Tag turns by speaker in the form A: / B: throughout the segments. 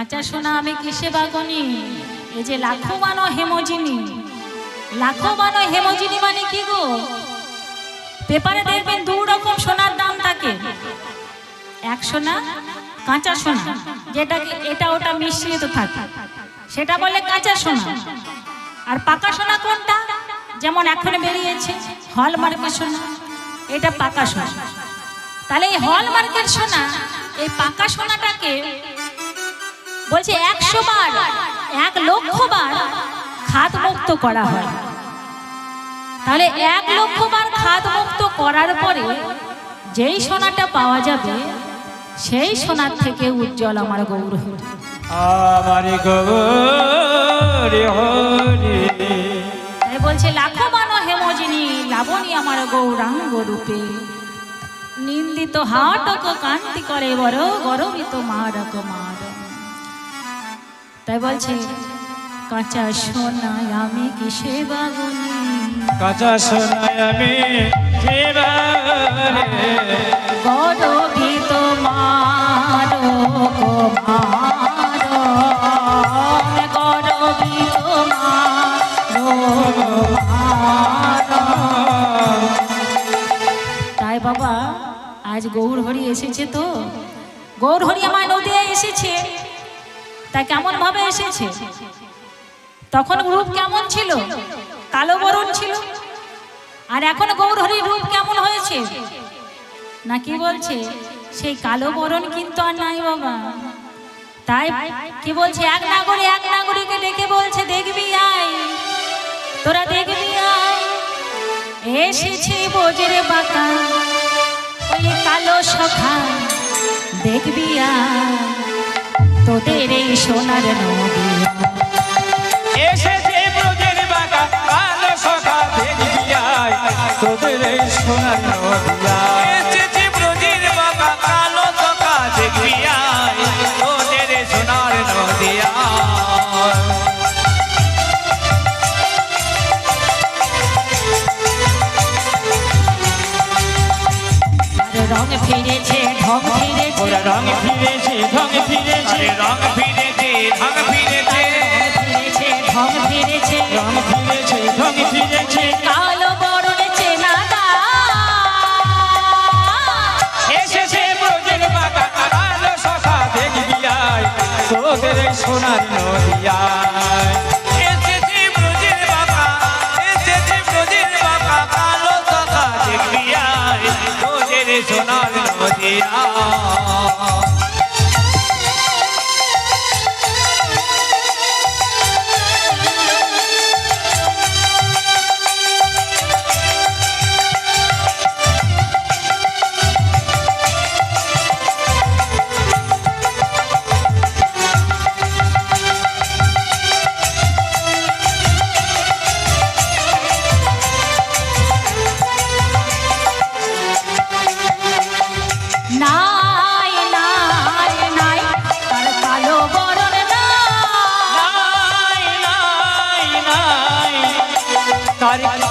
A: কাঁচা সোনা আমি কিসে বাগনি এই যে লাখো মানো হেমজিনী। লাখো মানো হেমজিনী মানে কি গো? পেপারে দেখবেন দু রকম সোনার দাম থাকে এক সোনা কাঁচা সোনা যেটাকে এটা ওটা মিশিয়ে তো থাকে। সেটা বলে কাঁচা সোনা আর পাকা সোনা কোনটা? যেমন এখন বেরিয়েছে, হলমার্কের সোনা। এটা পাকা সোনা। তাহলে এই হল হলমার্কের সোনা, এই পাকা সোনাটাকে বলছে একশো বার এক লক্ষ বার খাত মুক্ত করা হয়। তাহলে এক লক্ষ বার খাত মুক্ত করার পরে যেই সোনাটা পাওয়া যাবে সেই সোনার থেকে উজ্জ্বল আমার গৌর।
B: আমার
A: বলছে লাখো মানো হেমজিনী লাবণী আমার গৌরাঙ্গ রূপে। নিন্দিত হাটক কান্তি করে বড় গরমিত মারক মার। তাই বলছে কাঁচা সোনায় আমি কিসে বাগুনি
B: কাঁচা সোনায় আমি জীবনে
A: গরবিত মারক মার তাই বাবা আজ গৌর হরি এসেছে তো। গৌর হরি আমার নদিয়া এসেছে। তাই কেমন ভাবে এসেছে? তখন রূপ কেমন ছিল? কালো বরণ ছিল? আর এখন গৌর হরির রূপ কেমন হয়েছে? না কি বলছে? সেই কালো বরণ কিন্তু আর নাই বাবা। তাই কি বলছে? এক নাগরী, এক নাগরীকে ডেকে বলছে, দেখবি আয়, তোরা দেখবি আয়, এসেছে বাঁকা ওই কালো সখা, দেখবি আয়। তোদের এই সোনার নদী।
B: এসেছে ব্রজের বাগা কালো সখা দেখবি তোদের এই সোনার নদিয়া। এসেছে ব্রজের বাগা কালো সখা দেখবি তোদের সোনার নদিয়া।
A: রং ফিরেছে ঢং ফিরেছে
B: রং ফিরেছে ঢং ফিরেছে রং ফিরেছে ঢং ফিরেছে
A: ঢং ফিরেছে
B: রং ফিরেছে ঢং ফিরেছে
A: কালো বরণে চেনা
B: এসেছে ব্রজের বাগা কালো সখা দেখবি আয়। তোদের সোনার নদিয়ায়। এসেছে সোনার নদিয়া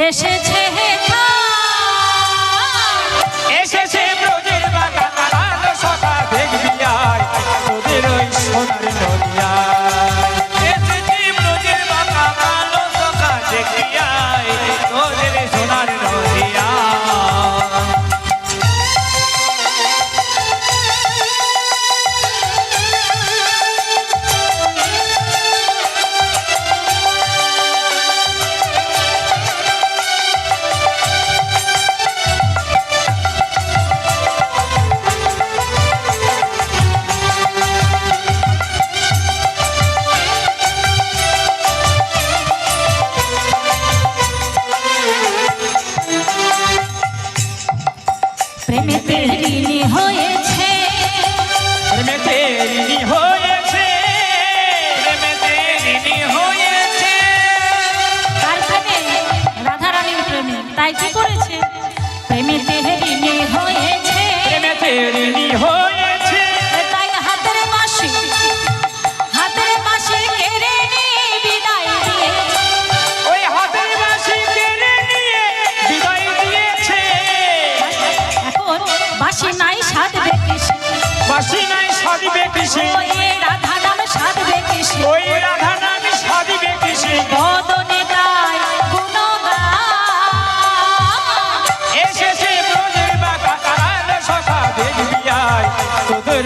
B: এসেছে হে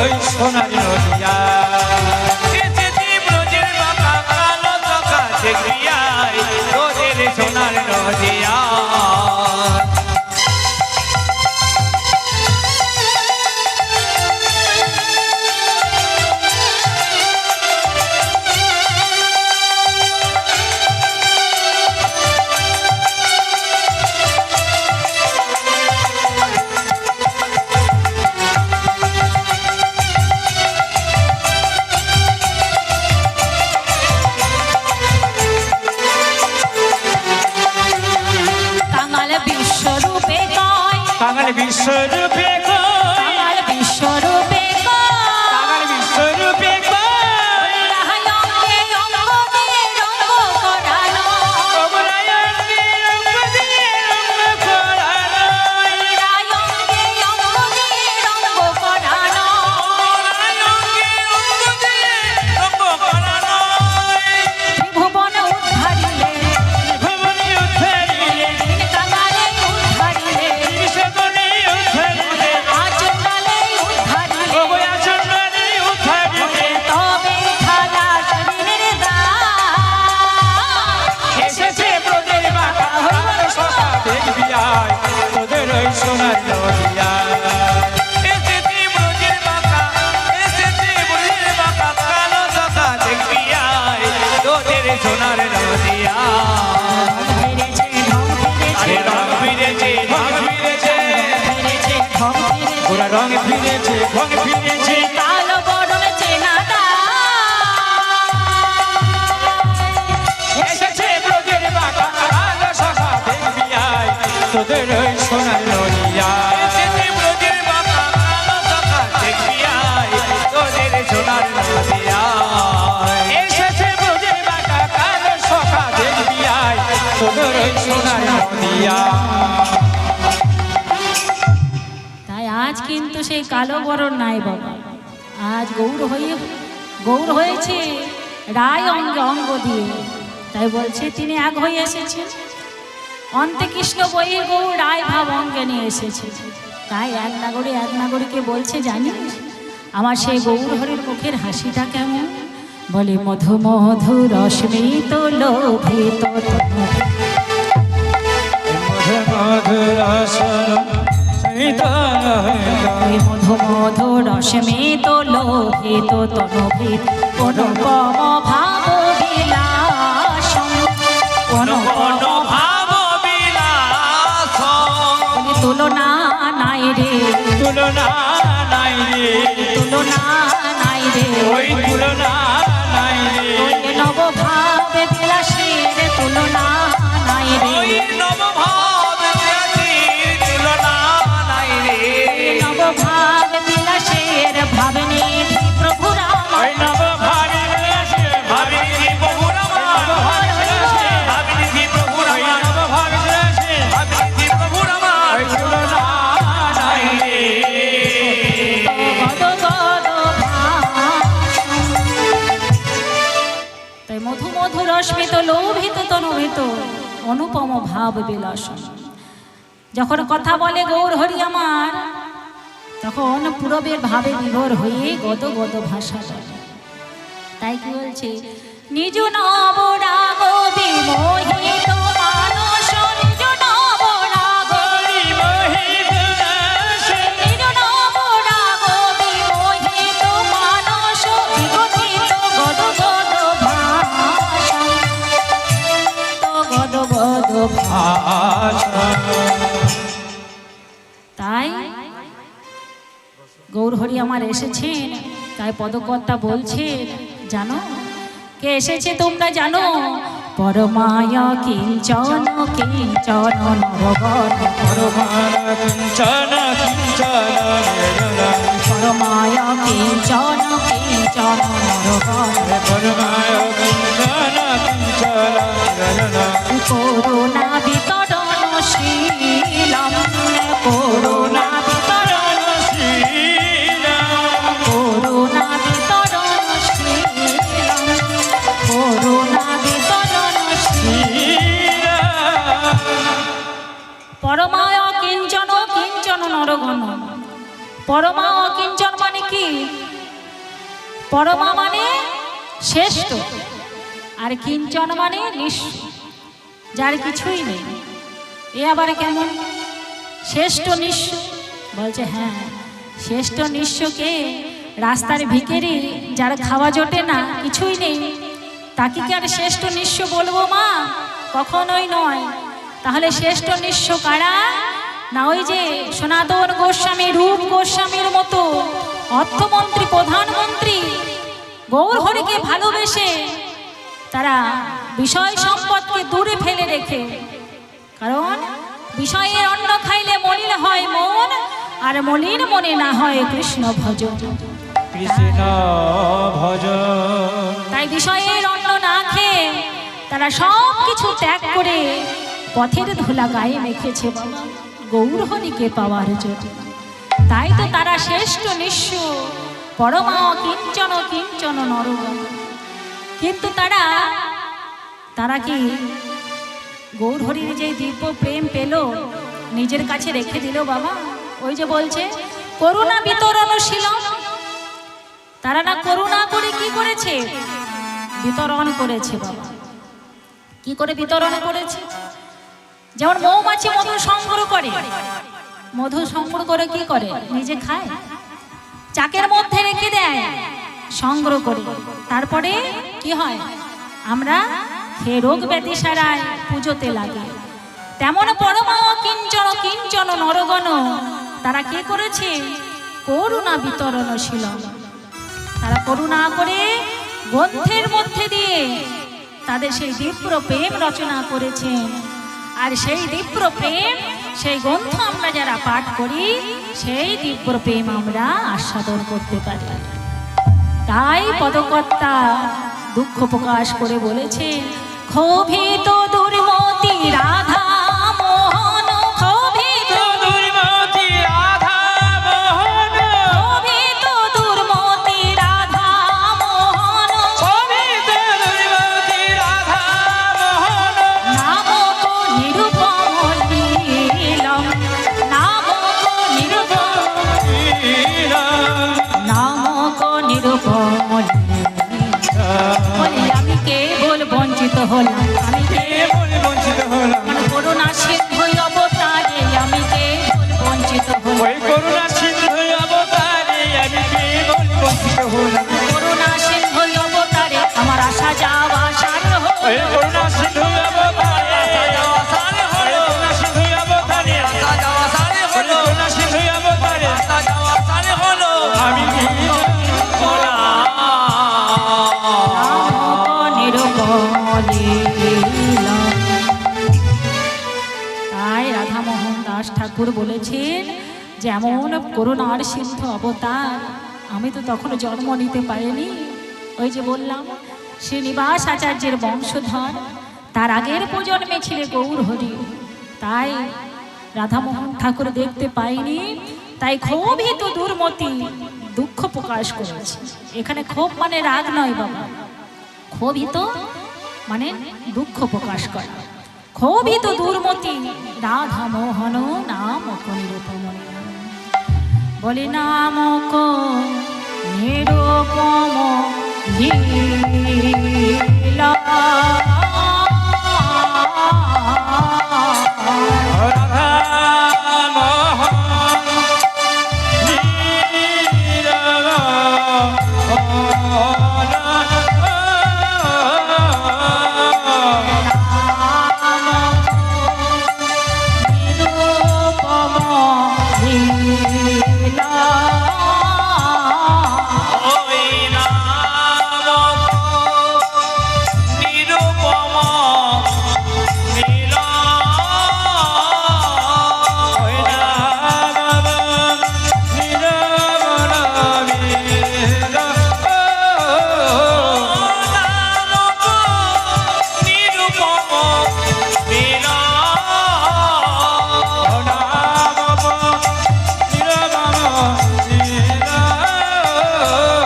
B: ওই সোনার নদিয়া। রং ফিরেছে রং ফিরেছে।
A: তাই আজ কিন্তু সেই কালো বরণ নাই বাবা। আজ গৌর হয়ে, গৌর হয়েছে রায় অঙ্গ অঙ্গ দিয়ে। তাই বলছে, তিনি এক হয়ে এসেছেন। অন্তে কৃষ্ণ বইয়ের গৌর রায় ভাব অঙ্গে নিয়ে এসেছে। তাই এক নাগরী, এক নাগরীকে বলছে, জানিস, আমার সেই গৌর হরির মুখের হাসিটা কেমন? বলে, মধু মধু রশ্মিত লোভিত মধু মধু রশ্মিত লোভিত তনুভিত অনুপম ভাব বিলাস অনুপম
B: ভাব বিলাস
A: তুলনা নাই রে।
B: তুলনা নাই রে।
A: তুলনা নাই রে।
B: ওই তুলনা নাই রে।
A: নব ভাব বিলাসের তুলনা নাই রে।
B: ওই নবভাব
A: গদ গদ ভাষণ। তাই মধু মধু রশ্মিত লোভিত তনুভিত অনুপম ভাব বিলাসন যখন কথা বলে গৌর হরি আমার তখন পূরবের ভাবে বিভোর হয়ে গত গত ভাষা তাই কি বলছে? নিজ নবরাগ তাই পদকর্তা বলছে, জানো? কে এসেছে তোমরা জানো? পরমায়া কিঞ্চন কিঞ্চন নরগণ পরমায় কিঞ্চন কিঞ্চন
B: পরমায় কিঞ্চন
A: করুণা বিতরণ শীলম নরগণ পরমা অকিঞ্চন মানে কি? পরমা মানে শ্রেষ্ঠ। আর কিঞ্চন মানে নিঃস্ব যার কিছুই নেই। এ আবার কেমন? শ্রেষ্ঠ নিঃস্ব বলছে হ্যাঁ শ্রেষ্ঠ নিঃস্বকে রাস্তার ভিকেরি যার খাওয়া জোটে না, কিছুই নেই। তাকে কি আর শ্রেষ্ঠ নিঃস্ব বলব মা? কখনোই নয়। তাহলে শ্রেষ্ঠ নিঃস্ব কারা? না ওই যে সনাতন গোস্বামী রূপ গোস্বামীর মতো অর্থমন্ত্রী প্রধানমন্ত্রী গৌর হরিকে ভালোবেসে তারা বিষয় সম্পদকে দূরে ফেলে রেখে কারণ বিষয়ের অন্ন খাইলে মলিন হয় মন আর মলিন মনে না হয় কৃষ্ণ ভজন
B: কৃষ্ণ ভজ।
A: তাই বিষয়ের অন্ন না খেয়ে তারা সব কিছু ত্যাগ করে পথের ধুলা গায়ে মেখেছে। বাবা গৌর হরিকে পাওয়ার জন্য। তাই তো তারা শ্রেষ্ঠ নিঃস্ব পরমা কিঞ্চন কিঞ্চন নরগণ কিন্তু তারা তারা কি গৌর হরির যে দিব্য প্রেম পেল, নিজের কাছে রেখে দিল বাবা? ওই যে বলছে, করুণা বিতরণশীল তারা না করুণা করে কি করেছে? বিতরণ করেছে বাবা। কি করে বিতরণ করেছে? যেমন মৌমাছি মধু সংগ্রহ করে। মধু সংগ্রহ করে কি করে? নিজে খায়? চাকের মধ্যে রেখে দেয়। সংগ্রহ করে। তারপরে কি হয়? আমরা খেয়ে রোগ ব্যাধি সারায় পুজোতে লাগে। তেমন পরমা কিঞ্চন কিঞ্চন নরগণ, তারা কি করেছে? করুণা বিতরণ ছিল তারা করুণা করে গ্রন্থের মধ্যে দিয়ে তাদের সেই দিব্য প্রেম রচনা করেছেন। আর সেই দিব্য প্রেম, সেই গ্রন্থ আমরা যারা পাঠ করি, সেই দিব্য প্রেম আমরা আস্বাদন করতে পারি। তাই পদকর্তা দুঃখ প্রকাশ করে বলেছে ক্ষোভিত দুর্মতি রাধা ঠাকুর বলেছেন, যেমন করুণার সিদ্ধ অবতার, আমি তো তখন জন্ম নিতে পারিনি। ওই যে বললাম, শ্রীনিবাস আচার্যের বংশধর, তার আগের প্রজন্মে ছিলে গৌর হরি। তাই রাধামোহন ঠাকুর দেখতে পাইনি, তাই ক্ষোভই তো দুর্মতি, দুঃখ প্রকাশ করেছে। এখানে ক্ষোভ মানে রাগ নয় বাবা ক্ষোভিত মানে দুঃখ প্রকাশ করা। ক্ষোভিত দুর্মতি রাধা নামক নিরূপম বলে নামক নিরূপম লীলা।